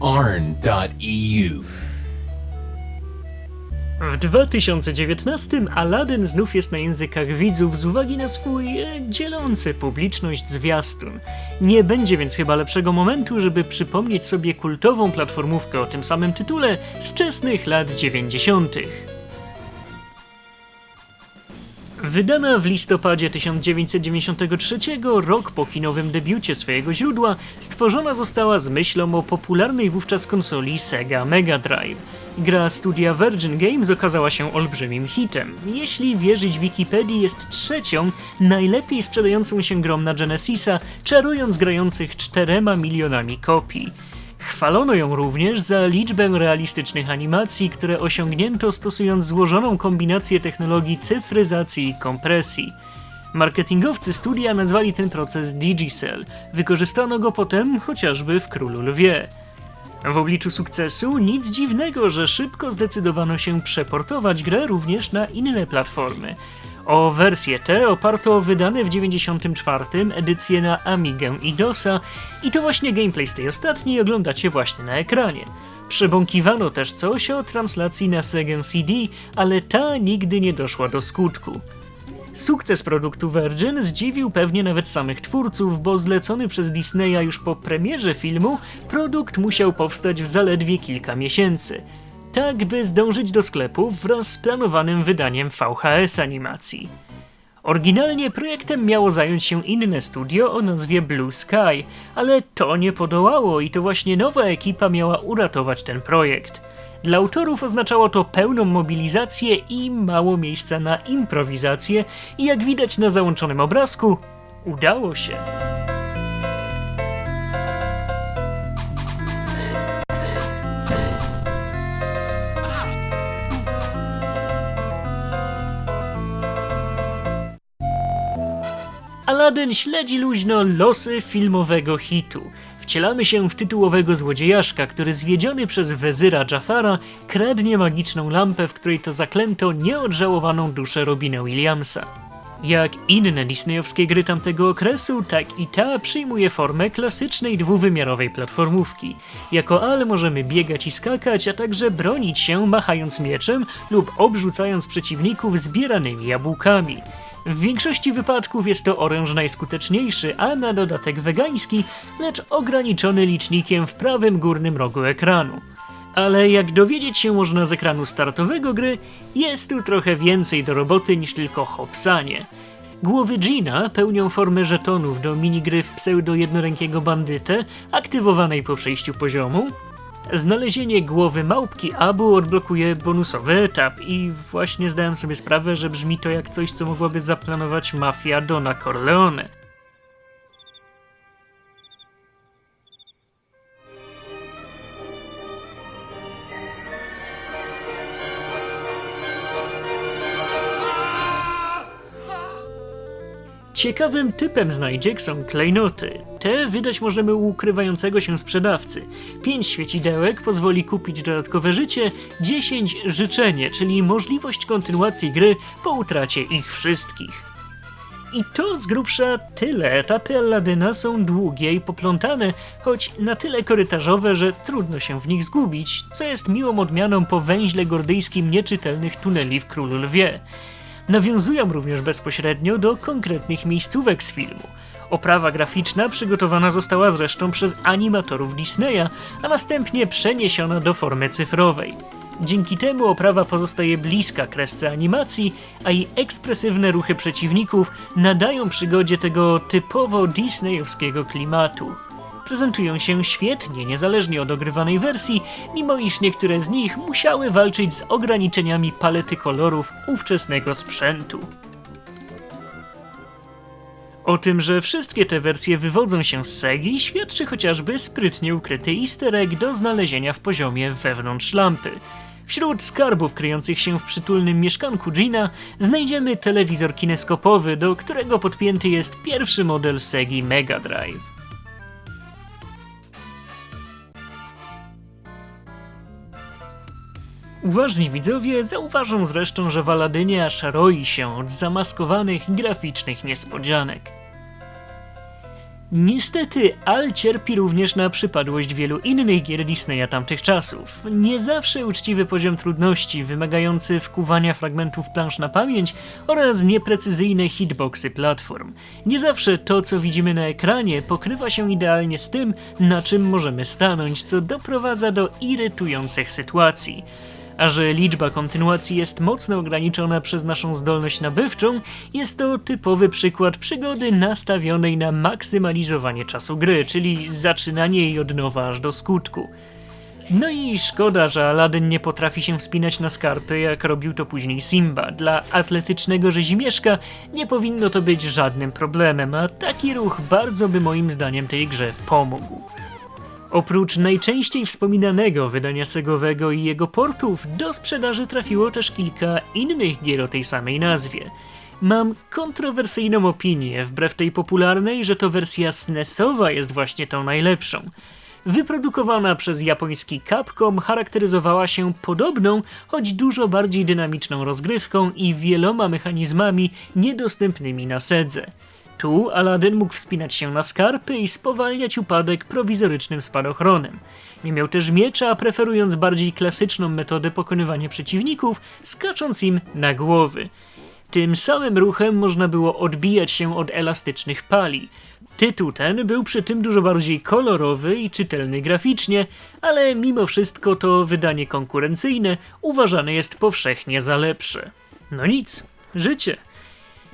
arn.eu. W 2019 Aladdin znów jest na językach widzów z uwagi na swój e, dzielący publiczność zwiastun. Nie będzie więc chyba lepszego momentu, żeby przypomnieć sobie kultową platformówkę o tym samym tytule z wczesnych lat 90. Wydana w listopadzie 1993, rok po kinowym debiucie swojego źródła, stworzona została z myślą o popularnej wówczas konsoli Sega Mega Drive. Gra studia Virgin Games okazała się olbrzymim hitem. Jeśli wierzyć Wikipedii, jest trzecią najlepiej sprzedającą się grą na Genesisa, czarując grających 4 milionami kopii. Chwalono ją również za liczbę realistycznych animacji, które osiągnięto stosując złożoną kombinację technologii cyfryzacji i kompresji. Marketingowcy studia nazwali ten proces Digicel. Wykorzystano go potem chociażby w Królu Lwie. W obliczu sukcesu nic dziwnego, że szybko zdecydowano się przeportować grę również na inne platformy. O wersję tę oparto wydane w 94 edycję na Amigę i DOSa i to właśnie gameplay z tej ostatniej oglądacie właśnie na ekranie. Przebąkiwano też coś o translacji na Sega CD, ale ta nigdy nie doszła do skutku. Sukces produktu Virgin zdziwił pewnie nawet samych twórców, bo zlecony przez Disneya już po premierze filmu, produkt musiał powstać w zaledwie kilka miesięcy. Tak, by zdążyć do sklepów wraz z planowanym wydaniem VHS animacji. Oryginalnie projektem miało zająć się inne studio o nazwie Blue Sky, ale to nie podołało i to właśnie nowa ekipa miała uratować ten projekt. Dla autorów oznaczało to pełną mobilizację i mało miejsca na improwizację, i jak widać na załączonym obrazku, udało się. Aladdin śledzi luźno losy filmowego hitu. Wcielamy się w tytułowego złodziejaszka, który zwiedziony przez wezyra Jafara kradnie magiczną lampę, w której to zaklęto nieodżałowaną duszę Robina Williamsa. Jak inne disneyowskie gry tamtego okresu, tak i ta przyjmuje formę klasycznej dwuwymiarowej platformówki. Jako Al możemy biegać i skakać, a także bronić się machając mieczem lub obrzucając przeciwników zbieranymi jabłkami. W większości wypadków jest to oręż najskuteczniejszy, a na dodatek wegański, lecz ograniczony licznikiem w prawym górnym rogu ekranu. Ale jak dowiedzieć się można z ekranu startowego gry, jest tu trochę więcej do roboty niż tylko hopsanie. Głowy Gina pełnią formę żetonów do minigry w pseudo-jednorękiego bandytę, aktywowanej po przejściu poziomu. Znalezienie głowy małpki Abu odblokuje bonusowy etap i właśnie zdałem sobie sprawę, że brzmi to jak coś, co mogłaby zaplanować mafia Dona Corleone. Ciekawym typem znajdziek są klejnoty. Te wydać możemy u ukrywającego się sprzedawcy. 5 świecidełek pozwoli kupić dodatkowe życie, 10 życzenie, czyli możliwość kontynuacji gry po utracie ich wszystkich. I to z grubsza tyle. Etapy Aladyna są długie i poplątane, choć na tyle korytarzowe, że trudno się w nich zgubić, co jest miłą odmianą po węźle gordyjskim nieczytelnych tuneli w Królu Lwie nawiązują również bezpośrednio do konkretnych miejscówek z filmu. Oprawa graficzna przygotowana została zresztą przez animatorów Disneya, a następnie przeniesiona do formy cyfrowej. Dzięki temu oprawa pozostaje bliska kresce animacji, a jej ekspresywne ruchy przeciwników nadają przygodzie tego typowo disneyowskiego klimatu prezentują się świetnie, niezależnie od ogrywanej wersji, mimo iż niektóre z nich musiały walczyć z ograniczeniami palety kolorów ówczesnego sprzętu. O tym, że wszystkie te wersje wywodzą się z Segi, świadczy chociażby sprytnie ukryty easter egg do znalezienia w poziomie wewnątrz lampy. Wśród skarbów kryjących się w przytulnym mieszkanku Gina znajdziemy telewizor kineskopowy, do którego podpięty jest pierwszy model Segi Mega Drive. Uważni widzowie zauważą zresztą, że w Aladynie aż roi się od zamaskowanych graficznych niespodzianek. Niestety, Al cierpi również na przypadłość wielu innych gier Disneya tamtych czasów. Nie zawsze uczciwy poziom trudności, wymagający wkuwania fragmentów plansz na pamięć oraz nieprecyzyjne hitboxy platform. Nie zawsze to, co widzimy na ekranie, pokrywa się idealnie z tym, na czym możemy stanąć, co doprowadza do irytujących sytuacji. A że liczba kontynuacji jest mocno ograniczona przez naszą zdolność nabywczą, jest to typowy przykład przygody nastawionej na maksymalizowanie czasu gry, czyli zaczynanie jej od nowa aż do skutku. No i szkoda, że Aladdin nie potrafi się wspinać na skarpy, jak robił to później Simba. Dla atletycznego rzezimieszka nie powinno to być żadnym problemem, a taki ruch bardzo by moim zdaniem tej grze pomógł. Oprócz najczęściej wspominanego wydania segowego i jego portów, do sprzedaży trafiło też kilka innych gier o tej samej nazwie. Mam kontrowersyjną opinię, wbrew tej popularnej, że to wersja SNESowa jest właśnie tą najlepszą. Wyprodukowana przez japoński Capcom charakteryzowała się podobną, choć dużo bardziej dynamiczną rozgrywką i wieloma mechanizmami niedostępnymi na sedze. Tu Aladdin mógł wspinać się na skarpy i spowalniać upadek prowizorycznym spadochronem. Nie miał też miecza, preferując bardziej klasyczną metodę pokonywania przeciwników, skacząc im na głowy. Tym samym ruchem można było odbijać się od elastycznych pali. Tytuł ten był przy tym dużo bardziej kolorowy i czytelny graficznie, ale mimo wszystko to wydanie konkurencyjne uważane jest powszechnie za lepsze. No nic, życie.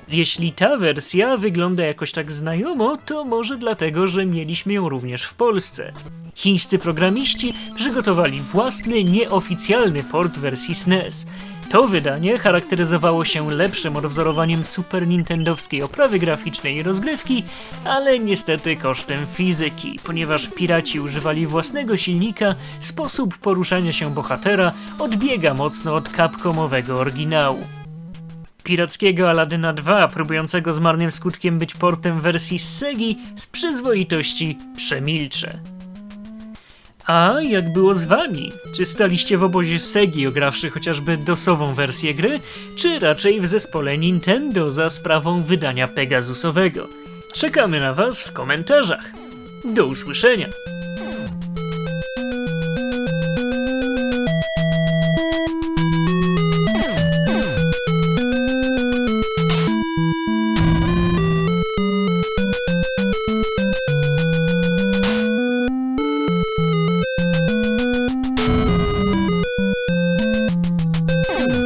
Jeśli ta wersja wygląda jakoś tak znajomo, to może dlatego, że mieliśmy ją również w Polsce. Chińscy programiści przygotowali własny, nieoficjalny port wersji SNES. To wydanie charakteryzowało się lepszym odwzorowaniem Super Nintendowskiej oprawy graficznej i rozgrywki, ale niestety kosztem fizyki, ponieważ piraci używali własnego silnika, sposób poruszania się bohatera odbiega mocno od Capcomowego oryginału. Pirackiego Aladyna 2, próbującego z marnym skutkiem być portem wersji Segi, z przyzwoitości przemilczę. A jak było z wami? Czy staliście w obozie Segi, ograwszy chociażby dosową wersję gry, czy raczej w zespole Nintendo za sprawą wydania Pegasusowego? Czekamy na was w komentarzach. Do usłyszenia!